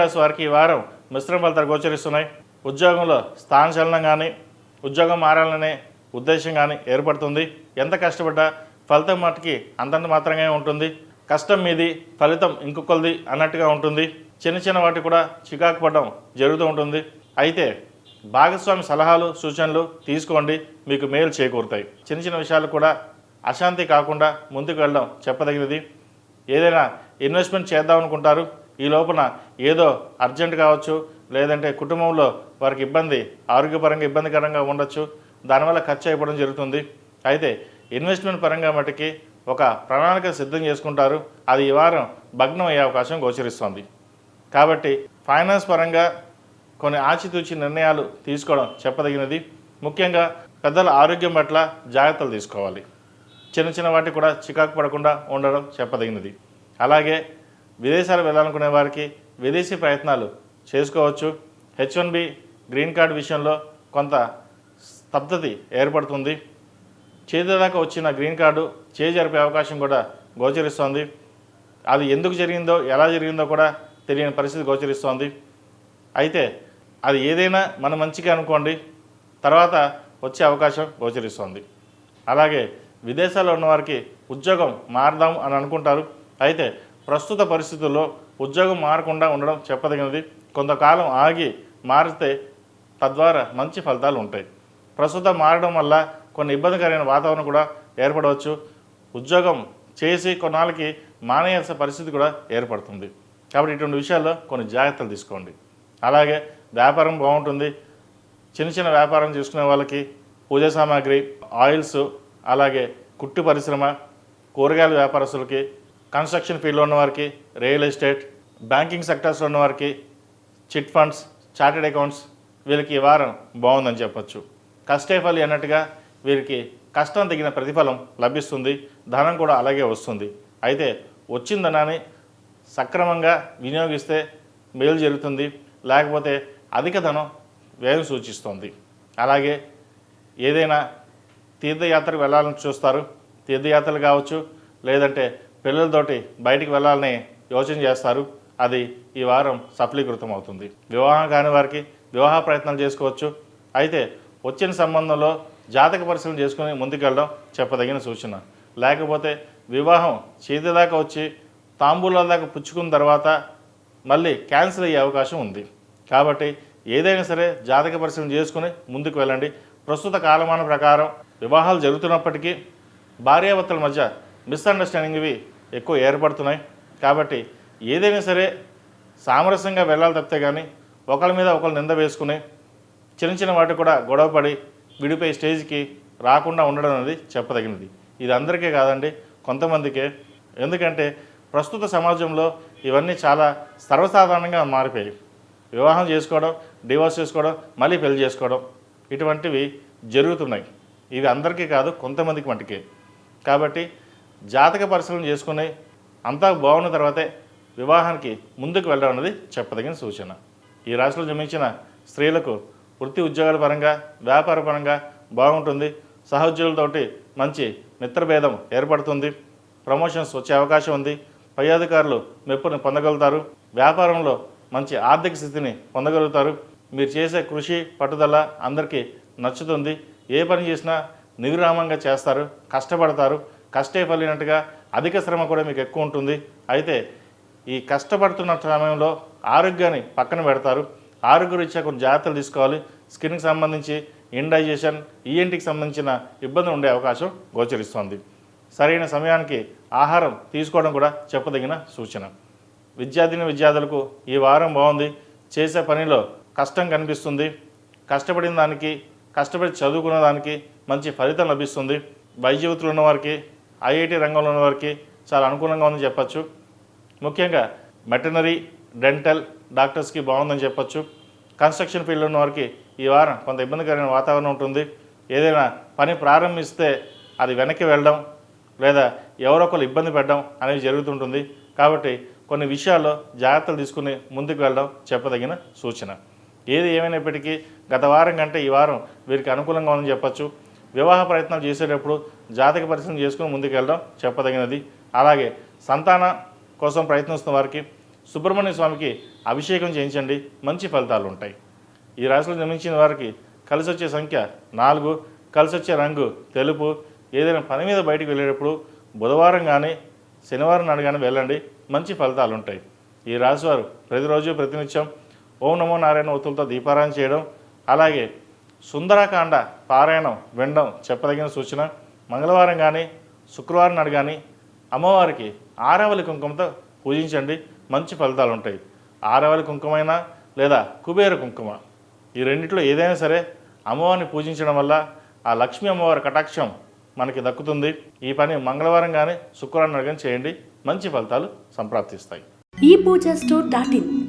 రాశి వారికి ఈ వారం మిశ్రమ ఫలితాలు గోచరిస్తున్నాయి. ఉద్యోగంలో స్థానచలనం కానీ ఉద్యోగం మారాలనే ఉద్దేశం కానీ ఏర్పడుతుంది. ఎంత కష్టపడ్డా ఫలితం మటుకి అంతంత మాత్రమే ఉంటుంది. కష్టం మీది ఫలితం ఇంకొకరిది అన్నట్టుగా ఉంటుంది. చిన్న చిన్న వాటి కూడా చికాకు పడడం జరుగుతూ ఉంటుంది. అయితే భాగస్వామి సలహాలు సూచనలు తీసుకోండి. మీకు మేలు చేకూరుతాయి. చిన్న చిన్న విషయాలు కూడా అశాంతి కాకుండా ముందుకు వెళ్ళడం చెప్పదగినది. ఏదైనా ఇన్వెస్ట్మెంట్ చేద్దాం అనుకుంటారు. ఈ లోపల ఏదో అర్జెంట్ కావచ్చు లేదంటే కుటుంబంలో వారికి ఇబ్బంది ఆరోగ్యపరంగా ఇబ్బందికరంగా ఉండొచ్చు. దానివల్ల ఖర్చు అయిపోవడం జరుగుతుంది. అయితే ఇన్వెస్ట్మెంట్ పరంగా మటుకి ఒక ప్రణాళిక సిద్ధం చేసుకుంటారు. అది ఈ వారం భగ్నం అయ్యే అవకాశం గోచరిస్తోంది. కాబట్టి ఫైనాన్స్ పరంగా కొన్ని ఆచితూచి నిర్ణయాలు తీసుకోవడం చెప్పదగినది. ముఖ్యంగా పెద్దల ఆరోగ్యం పట్ల జాగ్రత్తలు తీసుకోవాలి. చిన్న చిన్న వాటికి కూడా చికాకు పడకుండా ఉండడం చెప్పదగినది. అలాగే విదేశాలు వెళ్ళాలనుకునే వారికి విదేశీ ప్రయత్నాలు చేసుకోవచ్చు. H one B green card విషయంలో కొంత స్తబ్దతి ఏర్పడుతుంది. చేతిదాకా వచ్చిన గ్రీన్ కార్డు చేజరిపే అవకాశం కూడా గోచరిస్తోంది. అది ఎందుకు జరిగిందో ఎలా జరిగిందో కూడా తెలియని పరిస్థితి గోచరిస్తోంది. అయితే అది ఏదైనా మన మంచిగా అనుకోండి తర్వాత వచ్చే అవకాశం గోచరిస్తోంది. అలాగే విదేశాల్లో ఉన్నవారికి ఉద్యోగం మారదాం అని అనుకుంటారు. అయితే ప్రస్తుత పరిస్థితుల్లో ఉద్యోగం మారకుండా ఉండడం చెప్పదగినది. కొంతకాలం ఆగి మారితే తద్వారా మంచి ఫలితాలు ఉంటాయి. ప్రస్తుతం మారడం వల్ల కొన్ని ఇబ్బందికరమైన వాతావరణం కూడా ఏర్పడవచ్చు. ఉద్యోగం చేసి కొన్నాళ్ళకి మానేయాల్సిన పరిస్థితి కూడా ఏర్పడుతుంది. కాబట్టి ఇటువంటి విషయాల్లో కొన్ని జాగ్రత్తలు తీసుకోండి. అలాగే వ్యాపారం బాగుంటుంది. చిన్న చిన్న వ్యాపారం చేసుకునే వాళ్ళకి పూజా సామాగ్రి ఆయిల్స్ అలాగే కుట్టు పరిశ్రమ కూరగాయల వ్యాపారస్తులకి కన్స్ట్రక్షన్ ఫీల్డ్లో ఉన్నవారికి రియల్ ఎస్టేట్ బ్యాంకింగ్ సెక్టర్స్లో ఉన్నవారికి చిట్ ఫండ్స్ చార్టెడ్ అకౌంట్స్ వీరికి ఈ వారం బాగుందని చెప్పొచ్చు. కష్టే ఫలి అన్నట్టుగా వీరికి కష్టం తగిన ప్రతిఫలం లభిస్తుంది ధనం కూడా అలాగే వస్తుంది. అయితే వచ్చిన ధనాన్ని సక్రమంగా వినియోగిస్తే మేలు జరుగుతుంది లేకపోతే అధిక ధనం వ్యయం సూచిస్తుంది. అలాగే ఏదైనా తీర్థయాత్రకు వెళ్ళాలని చూస్తారు తీర్థయాత్రలు కావచ్చు లేదంటే పిల్లలతోటి బయటికి వెళ్ళాలని యోచన చేస్తారు. అది ఈ వారం సఫలీకృతం అవుతుంది వివాహం కాని వారికి వివాహ ప్రయత్నాలు చేసుకోవచ్చు. అయితే వచ్చిన సంబంధంలో జాతక పరిశీలన చేసుకుని ముందుకెళ్ళడం చెప్పదగిన సూచన. లేకపోతే వివాహం చేతిదాకా వచ్చి తాంబూలాల దాకా పుచ్చుకున్న తర్వాత మళ్ళీ క్యాన్సిల్ అయ్యే అవకాశం ఉంది. కాబట్టి ఏదైనా సరే జాతక పరిశీలన చేసుకుని ముందుకు వెళ్ళండి. ప్రస్తుత కాలమాన ప్రకారం వివాహాలు జరుగుతున్నప్పటికీ భార్యాభర్తల మధ్య మిస్అండర్స్టాండింగ్ ఇవి ఎక్కువ ఏర్పడుతున్నాయి. కాబట్టి ఏదైనా సరే సామరస్యంగా వెళ్ళాలి తప్పితే కానీ ఒకళ్ళ మీద ఒకళ్ళు నింద వేసుకుని చిన్న చిన్న వాటి కూడా గొడవపడి విడిపోయి స్టేజ్కి రాకుండా ఉండడం అనేది చెప్పదగినది. ఇది అందరికీ కాదండి కొంతమందికే. ఎందుకంటే ప్రస్తుత సమాజంలో ఇవన్నీ చాలా సర్వసాధారణంగా మారిపోయాయి. వివాహం చేసుకోవడం డివోర్స్ చేసుకోవడం మళ్ళీ పెళ్ళి చేసుకోవడం ఇటువంటివి జరుగుతున్నాయి. ఇవి అందరికీ కాదు కొంతమందికి మటుకే. కాబట్టి జాతక పరిశీలన చేసుకుని అంతా బాగున్న తర్వాతే వివాహానికి ముందుకు వెళ్ళడం అనేది చెప్పదగిన సూచన. ఈ రాశిలో జన్మించిన స్త్రీలకు వృత్తి ఉద్యోగాల పరంగా వ్యాపార పరంగా బాగుంటుంది. సహోద్యోగులతోటి మంచి మిత్రభేదం ఏర్పడుతుంది. ప్రమోషన్స్ వచ్చే అవకాశం ఉంది. పై అధికారులు మెప్పుని పొందగలుగుతారు. వ్యాపారంలో మంచి ఆర్థిక స్థితిని పొందగలుగుతారు. మీరు చేసే కృషి పట్టుదల అందరికీ నచ్చుతుంది. ఏ పని చేసినా నివిరామంగా చేస్తారు కష్టపడతారు. కష్టే ఫలినట్టుగా అధిక శ్రమ కూడా మీకు ఎక్కువ ఉంటుంది. అయితే ఈ కష్టపడుతున్న సమయంలో ఆరోగ్యాన్ని పక్కన పెడతారు. ఆరోగ్యరీత్యా కొన్ని జాగ్రత్తలు తీసుకోవాలి. స్కిన్కి సంబంధించి ఇండైజెషన్ ఈఎన్టీకి సంబంధించిన ఇబ్బంది ఉండే అవకాశం గోచరిస్తోంది. సరైన సమయానికి ఆహారం తీసుకోవడం కూడా చెప్పదగిన సూచన. విద్యార్థిని విద్యార్థులకు ఈ వారం బాగుంది. చేసే పనిలో కష్టం కనిపిస్తుంది. కష్టపడిన దానికి కష్టపడి చదువుకున్న దానికి మంచి ఫలితం లభిస్తుంది. వైద్యవృత్తులు ఉన్నవారికి ఐఐటి రంగంలో ఉన్న వారికి చాలా అనుకూలంగా ఉందని చెప్పచ్చు. ముఖ్యంగా వెటనరీ డెంటల్ డాక్టర్స్కి బాగుందని చెప్పచ్చు. కన్స్ట్రక్షన్ ఫీల్డ్లో ఉన్న వారికి ఈ వారం కొంత ఇబ్బందికరమైన వాతావరణం ఉంటుంది. ఏదైనా పని ప్రారంభిస్తే అది వెనక్కి వెళ్ళడం లేదా ఎవరో ఒకరు ఇబ్బంది పెట్టడం అనేది జరుగుతుంటుంది. కాబట్టి కొన్ని విషయాల్లో జాగ్రత్తలు తీసుకుని ముందుకు వెళ్ళడం చెప్పదగిన సూచన. ఏది ఏమైనప్పటికీ గత వారం కంటే ఈ వారం వీరికి అనుకూలంగా ఉందని చెప్పొచ్చు. వివాహ ప్రయత్నాలు చేసేటప్పుడు జాతక పరిశీలన చేసుకుని ముందుకెళ్ళడం చెప్పదగినది. అలాగే సంతాన కోసం ప్రయత్నిస్తున్న వారికి సుబ్రహ్మణ్య స్వామికి అభిషేకం చేయించండి. మంచి ఫలితాలు ఉంటాయి. ఈ రాశిలో జన్మించిన వారికి కలిసి వచ్చే సంఖ్య నాలుగు కలిసి వచ్చే రంగు తెలుపు. ఏదైనా పని మీద బయటకు వెళ్ళేటప్పుడు బుధవారం కానీ శనివారం నాడు కానీ వెళ్ళండి. మంచి ఫలితాలు ఉంటాయి. ఈ రాశివారు ప్రతిరోజు ప్రతినిత్యం ఓం నమో నారాయణ ఒత్తులతో దీపారాయణ చేయడం. అలాగే సుందరకాండ పారాయణం వినడం చెప్పదగిన సూచన. మంగళవారం కానీ శుక్రవారం నాడు కానీ అమ్మవారికి ఆరవలి కుంకుమతో పూజించండి. మంచి ఫలితాలు ఉంటాయి ఆరవలి కుంకుమైనా లేదా కుబేర కుంకుమ ఈ రెండిట్లో ఏదైనా సరే అమ్మవారిని పూజించడం వల్ల ఆ లక్ష్మీ అమ్మవారి కటాక్షం మనకి దక్కుతుంది. ఈ పని మంగళవారం కానీ శుక్రవారం కానీ చేయండి. మంచి ఫలితాలు సంప్రాప్తిస్తాయి. ఈ పూజ స్టోర్ డాట్ ఇన్.